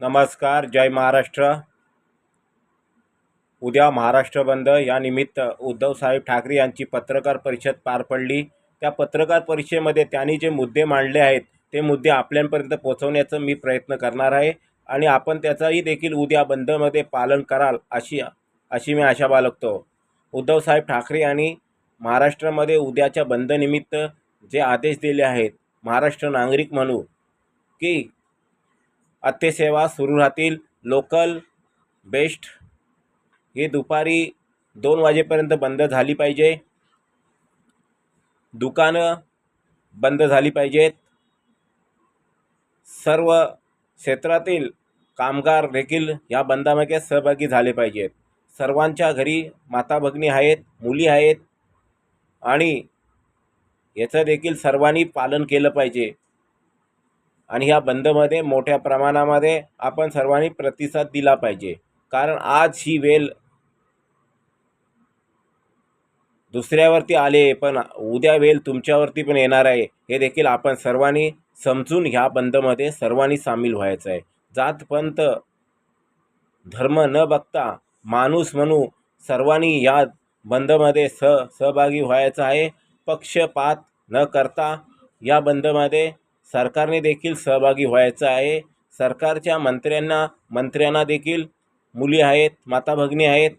नमस्कार जय महाराष्ट्र. उद्या महाराष्ट्र बंद. या निमित्त उद्धवसाहेब ठाकरे यांची पत्रकार परिषद पार पडली. त्या पत्रकार परिषदेमध्ये त्यांनी जे मुद्दे मांडले आहेत ते मुद्दे आपल्यापर्यंत पोहोचवण्याचा मी प्रयत्न करणार आहे आणि आपण त्याचाही देखील उद्या बंदमध्ये पालन कराल अशी अशी मी आशा बाळगतो. उद्धवसाहेब ठाकरे यांनी महाराष्ट्रामध्ये उद्याच्या बंदनिमित्त जे आदेश दिले आहेत महाराष्ट्र नागरिक म्हणू की अत्यसेवा सुरू राहतील. लोकल बेस्ट. हे दुपारी दोन वाजेपर्यंत बंद झाली पाहिजे. दुकानं बंद झाली पाहिजेत. सर्व क्षेत्रातील कामगार देखील या बंदामध्ये सहभागी झाले पाहिजेत. सर्वांच्या घरी माता भगिनी आहेत मुली आहेत आणि याचं देखील सर्वांनी पालन केलं पाहिजे. आणि ह्या बंदमध्ये मोठ्या प्रमाणामध्ये आपण सर्वांनी प्रतिसाद दिला पाहिजे. कारण आज ही वेल दुसऱ्यावरती आले पण उद्या वेल तुमच्यावरती पण येणार आहे. हे देखील आपण सर्वांनी समजून ह्या बंदमध्ये सर्वांनी सामील व्हायचं आहे. जात पंत धर्म न बघता माणूस म्हणू सर्वांनी या बंदमध्ये स सहभागी व्हायचं आहे. पक्षपात न करता या बंदमध्ये सरकारने देखील सहभागी व्हायचं आहे. सरकारच्या मंत्र्यांना मंत्र्यांना देखील मुली आहेत माता भगिनी आहेत.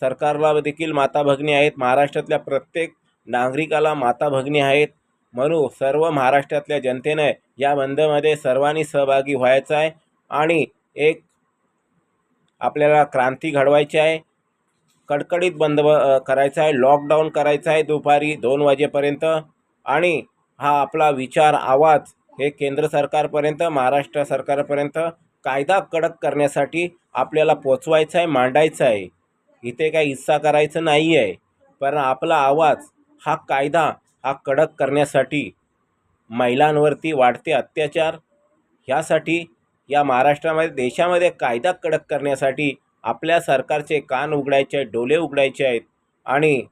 सरकारला देखील माता भगिनी आहेत. महाराष्ट्रातल्या प्रत्येक नागरिकाला माता भगिनी आहेत. म्हणून सर्व महाराष्ट्रातल्या जनतेनं या बंदमध्ये सर्वांनी सहभागी व्हायचं आहे. आणि एक आपल्याला क्रांती घडवायची आहे. कडकडीत बंद करायचा आहे. लॉकडाऊन करायचा आहे दुपारी दोन वाजेपर्यंत. आणि हा आपला विचार आवाज हे केंद्र सरकारपर्यंत महाराष्ट्र सरकारपर्यंत कायदा कडक करण्यासाठी आपल्याला पोचवायचा आहे मांडायचा आहे. इथे काही हिस्सा करायचं नाही आहे पण आपला आवाज हा कायदा हा कडक करण्यासाठी महिलांवरती वाढते अत्याचार ह्यासाठी या महाराष्ट्रामध्ये देशामध्ये कायदा कडक करण्यासाठी आपल्या सरकारचे कान उघडायचे आहेत डोले उघडायचे आहेत. आणि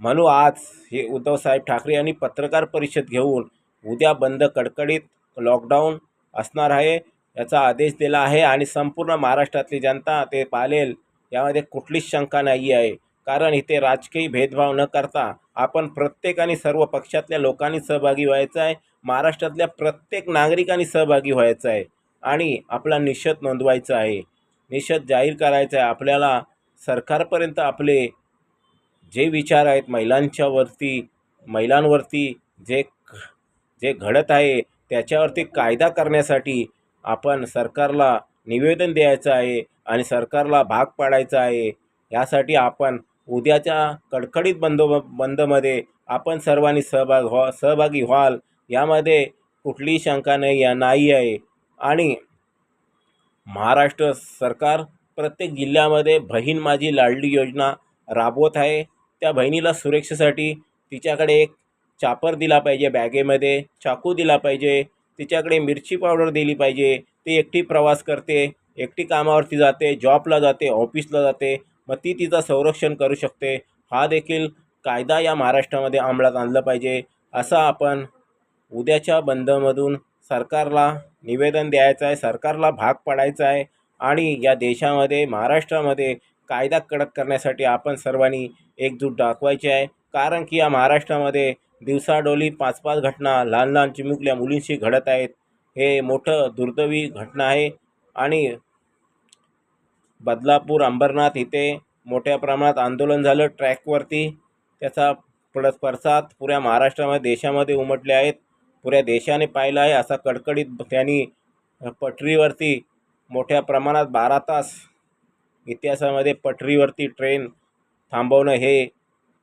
म्हणून आज हे उद्धवसाहेब ठाकरे यांनी पत्रकार परिषद घेऊन उद्या बंद कडकडीत लॉकडाऊन असणार आहे याचा आदेश दिला आहे आणि संपूर्ण महाराष्ट्रातली जनता ते पाळेल यामध्ये कुठलीच शंका नाही आहे. कारण इथे राजकीय भेदभाव न करता आपण प्रत्येकाने सर्व पक्षातल्या लोकांनी सहभागी व्हायचं आहे महाराष्ट्रातल्या प्रत्येक नागरिकांनी सहभागी व्हायचं आहे आणि आपला निषेध नोंदवायचा आहे. निषेध जाहीर करायचा आहे. आपल्याला सरकारपर्यंत आपले जे विचार आहेत महिलांच्यावरती महिलांवरती जे जे घडत आहे त्याच्यावरती कायदा करण्यासाठी आपण सरकारला निवेदन द्यायचं आहे आणि सरकारला भाग पाडायचा आहे. यासाठी आपण उद्याच्या कडकडीत बंदो बंदमध्ये आपण सर्वांनी सहभाग व्हा सहभागी व्हाल. यामध्ये कुठलीही शंका नाही या नाही आहे. आणि महाराष्ट्र सरकार प्रत्येक जिल्ह्यामध्ये बहीण माझी लाडली योजना राबवत आहे. त्या बहिणीला सुरक्षेसाठी तिच्याकडे एक चापर दिला पाहिजे बॅगेमध्ये चाकू दिला पाहिजे तिच्याकडे मिरची पावडर दिली पाहिजे ती एकटी प्रवास करते एकटी कामावरती जाते जॉबला जाते ऑफिसला जाते मग ती तिचं संरक्षण करू शकते. हा देखील कायदा या महाराष्ट्रामध्ये अंमलात आणला पाहिजे. असं आपण उद्याच्या बंदमधून सरकारला निवेदन द्यायचं आहे सरकारला भाग पाडायचा आहे आणि या देशामध्ये महाराष्ट्रामध्ये कायदा कडक करण्यासाठी आपण सर्वांनी एकजूट दाखवायची आहे. कारण की या महाराष्ट्रामध्ये दिवसाडोली पाच पाच घटना लहान लहान चिमुकल्या मुलींशी घडत आहेत. हे मोठं दुर्दैवी घटना आहे. आणि बदलापूर अंबरनाथ इथे मोठ्या प्रमाणात आंदोलन झालं ट्रॅकवरती. त्याचा पड पडसाद पुऱ्या महाराष्ट्रामध्ये देशामध्ये उमटले आहेत. पुऱ्या देशाने पाहिलं आहे असा कडकडीत त्यांनी पटरीवरती मोठ्या प्रमाणात बारा तास इतिहासामध्ये पटरीवरती ट्रेन थांबवणं हे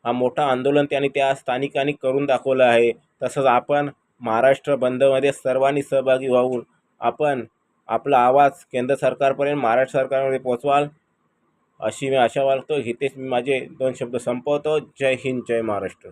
मोठा आंदोलन त्यांनी त्या स्थानिकांनी करून दाखवलं आहे. तसंच आपण महाराष्ट्र बंदमध्ये सर्वांनी सहभागी होऊन आपण आपला आवाज केंद्र सरकारपर्यंत महाराष्ट्र सरकारमध्ये पोचवाल अशी मी आशा बाळगतो. इथेच मी माझे दोन शब्द संपवतो. जय हिंद जय महाराष्ट्र.